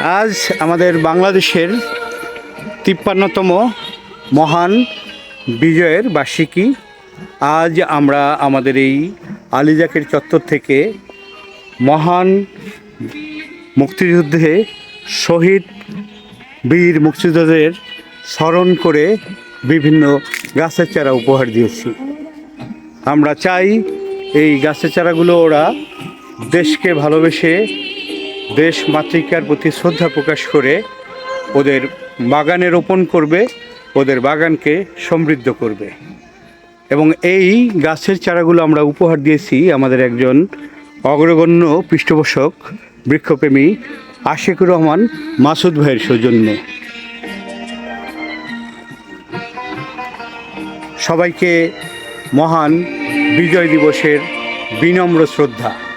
আজ আমাদের বাংলাদেশের তিপ্পান্নতম মহান বিজয়ের বার্ষিকী। আজ আমরা আমাদের এই আলিজাকের চত্বর থেকে মহান মুক্তিযুদ্ধে শহীদ বীর মুক্তিযোদ্ধাদের স্মরণ করে বিভিন্ন গাছের চারা উপহার দিয়েছি। আমরা চাই এই গাছের চারাগুলো ওরা দেশকে ভালোবেসে দেশ মাতৃকার প্রতি শ্রদ্ধা প্রকাশ করে ওদের বাগানে রোপণ করবে, ওদের বাগানকে সমৃদ্ধ করবে। এবং এই গাছের চারাগুলো আমরা উপহার দিয়েছি আমাদের একজন অগ্রগণ্য পৃষ্ঠপোষক বৃক্ষপ্রেমী আশিকুর রহমান মাসুদ ভাইয়ের সৌজন্যে। সবাইকে মহান বিজয় দিবসের বিনম্র শ্রদ্ধা।